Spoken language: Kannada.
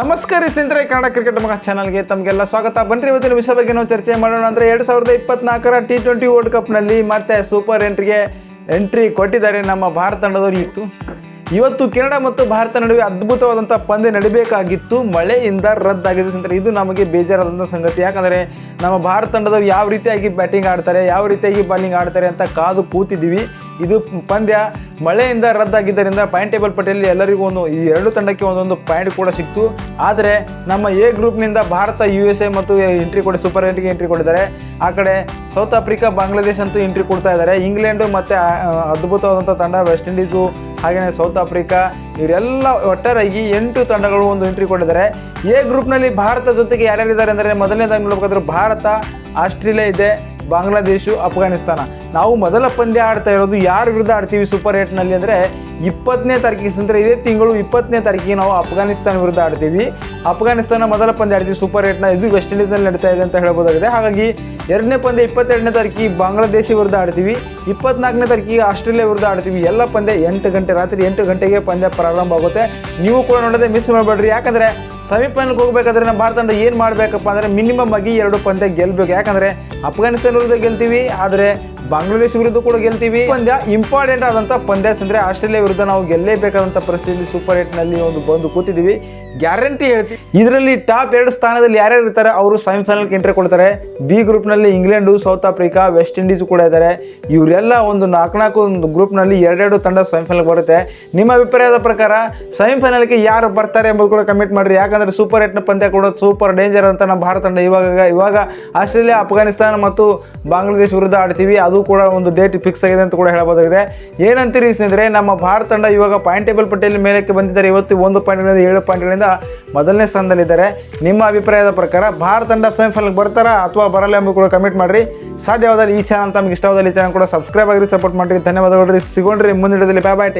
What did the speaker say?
ನಮಸ್ಕಾರ ಸ್ನೇಹಿತರೆ, ಕನ್ನಡ ಕ್ರಿಕೆಟ್ ಮಗ ಚಾನಲ್ಗೆ ತಮಗೆಲ್ಲ ಸ್ವಾಗತ. ಬನ್ರಿ ಇವತ್ತಿನ ವಿಷಯ ಬಗ್ಗೆ ನಾವು ಚರ್ಚೆ ಮಾಡೋಣ ಅಂದರೆ ಎರಡು ಸಾವಿರದ ಇಪ್ಪತ್ನಾಲ್ಕರ ಟಿ ಟ್ವೆಂಟಿ ವರ್ಲ್ಡ್ ಕಪ್ನಲ್ಲಿ ಮತ್ತೆ ಸೂಪರ್ ಎಂಟ್ರಿಗೆ ಎಂಟ್ರಿ ಕೊಟ್ಟಿದ್ದಾರೆ ನಮ್ಮ ಭಾರತ ತಂಡದವರು. ಇತ್ತು ಇವತ್ತು ಕೆನಡಾ ಮತ್ತು ಭಾರತ ನಡುವೆ ಅದ್ಭುತವಾದಂಥ ಪಂದ್ಯ ನಡಿಬೇಕಾಗಿತ್ತು. ಮಳೆಯಿಂದ ರದ್ದಾಗಿದೆ ಸ್ನೇಹಿತರೆ, ಇದು ನಮಗೆ ಬೇಜಾರಾದಂಥ ಸಂಗತಿ. ಯಾಕಂದರೆ ನಮ್ಮ ಭಾರತ ತಂಡದವರು ಯಾವ ರೀತಿಯಾಗಿ ಬ್ಯಾಟಿಂಗ್ ಆಡ್ತಾರೆ, ಯಾವ ರೀತಿಯಾಗಿ ಬಾಲಿಂಗ್ ಆಡ್ತಾರೆ ಅಂತ ಕಾದು ಕೂತಿದ್ದೀವಿ. ಇದು ಪಂದ್ಯ ಮಳೆಯಿಂದ ರದ್ದಾಗಿದ್ದರಿಂದ ಪಾಯಿಂಟ್ ಟೇಬಲ್ ಪಟ್ಟಿಯಲ್ಲಿ ಎಲ್ಲರಿಗೂ ಒಂದು ಈ ಎರಡು ತಂಡಕ್ಕೆ ಒಂದೊಂದು ಪಾಯಿಂಟ್ ಕೂಡ ಸಿಕ್ತು. ಆದರೆ ನಮ್ಮ ಎ ಗ್ರೂಪ್ನಿಂದ ಭಾರತ ಯು ಎಸ್ ಎ ಮತ್ತು ಎಂಟ್ರಿ ಕೊಡಿ ಸೂಪರ್ ಎಂಟ್ರಿಗೆ ಎಂಟ್ರಿ ಕೊಟ್ಟಿದ್ದಾರೆ ಆ ಕಡೆ ಸೌತ್ ಆಫ್ರಿಕಾ, ಬಾಂಗ್ಲಾದೇಶ್ ಅಂತೂ ಎಂಟ್ರಿ ಕೊಡ್ತಾ ಇದ್ದಾರೆ. ಇಂಗ್ಲೆಂಡು ಮತ್ತು ಅದ್ಭುತವಾದಂಥ ತಂಡ ವೆಸ್ಟ್ ಇಂಡೀಸು ಹಾಗೆಯೇ ಸೌತ್ ಆಫ್ರಿಕಾ ಇವರೆಲ್ಲ ಒಟ್ಟಾರೆಯಾಗಿ ಎಂಟು ತಂಡಗಳು ಒಂದು ಎಂಟ್ರಿ ಕೊಟ್ಟಿದ್ದಾರೆ. ಎ ಗ್ರೂಪ್ನಲ್ಲಿ ಭಾರತ ಜೊತೆಗೆ ಯಾರ್ಯಾರಿದ್ದಾರೆ ಅಂದರೆ ಮೊದಲನೇದಾಗಿ ನೋಡ್ಬೇಕಾದ್ರೆ ಭಾರತ, ಆಸ್ಟ್ರೇಲಿಯಾ ಇದೆ. ಬಾಂಗ್ಲಾದೇಶು, ಅಫ್ಘಾನಿಸ್ತಾನ. ನಾವು ಮೊದಲ ಪಂದ್ಯ ಆಡ್ತಾ ಇರೋದು ಯಾರ ವಿರುದ್ಧ ಆಡ್ತೀವಿ ಸೂಪರ್ ಏಟ್ನಲ್ಲಿ ಅಂದರೆ ಇಪ್ಪತ್ತನೇ ತಾರೀಕಿಗೆ. ಅಂದರೆ ಇದೇ ತಿಂಗಳು ಇಪ್ಪತ್ತನೇ ತಾರೀಕಿಗೆ ನಾವು ಅಫ್ಘಾನಿಸ್ತಾನ ವಿರುದ್ಧ ಆಡ್ತೀವಿ. ಅಫ್ಘಾನಿಸ್ತಾನ ಮೊದಲ ಪಂದ್ಯ ಆಡ್ತೀವಿ ಸೂಪರ್ ಏಟ್ನ ಇದು ವೆಸ್ಟ್ ಇಂಡೀಸ್ನಲ್ಲಿ ನಡೀತಾ ಇದೆ ಅಂತ ಹೇಳ್ಬೋದಾಗಿದೆ. ಹಾಗಾಗಿ ಎರಡನೇ ಪಂದ್ಯ ಇಪ್ಪತ್ತೆರಡನೇ ತಾರೀಕಿಗೆ ಬಾಂಗ್ಲಾದೇಶ ವಿರುದ್ಧ ಆಡ್ತೀವಿ. ಇಪ್ಪತ್ನಾಲ್ಕನೇ ತಾರೀಕಿಗೆ ಆಸ್ಟ್ರೇಲಿಯಾ ವಿರುದ್ಧ ಆಡ್ತೀವಿ. ಎಲ್ಲ ಪಂದ್ಯ ಎಂಟು ಗಂಟೆ, ರಾತ್ರಿ ಎಂಟು ಗಂಟೆಗೆ ಪಂದ್ಯ ಪ್ರಾರಂಭ ಆಗುತ್ತೆ. ನೀವು ಕೂಡ ನೋಡೋದೇ ಮಿಸ್ ಮಾಡಬೇಡ್ರಿ. ಯಾಕಂದರೆ ಸೆಮಿಫೈನಲ್ಗೆ ಹೋಗ್ಬೇಕಾದ್ರೆ ನಮ್ಮ ಭಾರತ ಏನು ಮಾಡಬೇಕಪ್ಪ ಅಂದರೆ ಮಿನಿಮಮ್ ಆಗಿ ಎರಡು ಪಂದ್ಯ ಗೆಲ್ಲಬೇಕು ಯಾಕಂದರೆ ಅಫ್ಘಾನಿಸ್ತಾನ ಗೆಲ್ತೀವಿ, ಆದರೆ ಬಾಂಗ್ಲಾದೇಶ ವಿರುದ್ಧ ಕೂಡ ಗೆಲ್ತೀವಿ. ಪಂದ್ಯ ಇಂಪಾರ್ಟೆಂಟ್ ಆದಂಥ ಪಂದ್ಯ ಅಂದರೆ ಆಸ್ಟ್ರೇಲಿಯಾ ವಿರುದ್ಧ ನಾವು ಗೆಲ್ಲೇಬೇಕಾದಂಥ ಪರಿಸ್ಥಿತಿ ಸೂಪರ್ ಏಟ್ನಲ್ಲಿ ಒಂದು ಬಂದು ಕೂತಿದ್ದೀವಿ. ಗ್ಯಾರಂಟಿ ಹೇಳ್ತೀವಿ ಇದರಲ್ಲಿ ಟಾಪ್ ಎರಡು ಸ್ಥಾನದಲ್ಲಿ ಯಾರ್ಯಾರು ಇರ್ತಾರೆ ಅವರು ಸೆಮಿಫೈನಲ್ಗೆ ಎಂಟ್ರಿ ಕೊಡ್ತಾರೆ. B ಗ್ರೂಪ್ನಲ್ಲಿ England, South Africa West Indies ಕೂಡ ಇದ್ದಾರೆ. ಇವರೆಲ್ಲ ಒಂದು ನಾಲ್ಕು ನಾಲ್ಕು ಒಂದು ಗ್ರೂಪ್ನಲ್ಲಿ ಎರಡೆರಡು ತಂಡ ಸೆಮಿಫೈನಲ್ಗೆ ಬರುತ್ತೆ. ನಿಮ್ಮ ಅಭಿಪ್ರಾಯದ ಪ್ರಕಾರ ಸೆಮಿಫೈನಲ್ಗೆ ಯಾರು ಬರ್ತಾರೆ ಎಂಬುದು ಕೂಡ ಕಮೆಂಟ್ ಮಾಡಿರಿ. ಯಾಕಂದ್ರೆ ಸೂಪರ್ ಏಟ್ನ ಪಂದ್ಯ ಕೂಡ ಸೂಪರ್ ಡೇಂಜರ್ ಅಂತ ನಮ್ಮ ಭಾರತ ತಂಡ ಇವಾಗ ಇವಾಗ ಆಸ್ಟ್ರೇಲಿಯಾ, ಅಫ್ಘಾನಿಸ್ತಾನ ಮತ್ತು ಬಾಂಗ್ಲಾದೇಶ ವಿರುದ್ಧ ಆಡ್ತೀವಿ. ಅದು ಕೂಡ ಒಂದು ಡೇಟ್ ಫಿಕ್ಸ್ ಆಗಿದೆ ಅಂತ ಕೂಡ ಹೇಳಬಹುದಾಗಿದೆ. ಏನಂತೀರಿ ಸ್ನೇಹಿತರೆ, ನಮ್ಮ ಭಾರತ ತಂಡ ಇವಾಗ ಪಾಯಿಂಟ್ ಟೇಬಲ್ ಪಟ್ಟಿಯಲ್ಲಿ ಮೇಲಕ್ಕೆ ಬಂದಿದ್ದಾರೆ. ಇವತ್ತು ಒಂದು ಪಾಯಿಂಟ್ಗಳಿಂದ ಏಳು ಪಾಯಿಂಟ್ಗಳಿಂದ ಮೊದಲನೇ ಸ್ಥಾನದಲ್ಲಿದ್ದಾರೆ. ನಿಮ್ಮ ಅಭಿಪ್ರಾಯದ ಪ್ರಕಾರ ಭಾರತ ತಂಡ ಸೆಮಿಫೈನಲ್ಗೆ ಬರ್ತಾರಾ ಅಥವಾ ಬರಲ್ಲ ಎಂಬ ಕೂಡ ಕಮೆಂಟ್ ಮಾಡಿರಿ. ಸಾಧ್ಯವಾದ ಈ ಚಾನಲ್ ತಮಗೆ ಇಷ್ಟವಾದಲ್ಲಿ ಚಾನಲ್ ಕೂಡ ಸಬ್ಸ್ಕ್ರೈಬ್ ಆಗಿರಿ ಸಪೋರ್ಟ್ ಮಾಡಿರಿ. ಧನ್ಯವಾದಗಳು. ಸಿಗೋಣ್ರಿ ಮುಂದಿಡದಲ್ಲಿ ಬಾಯ್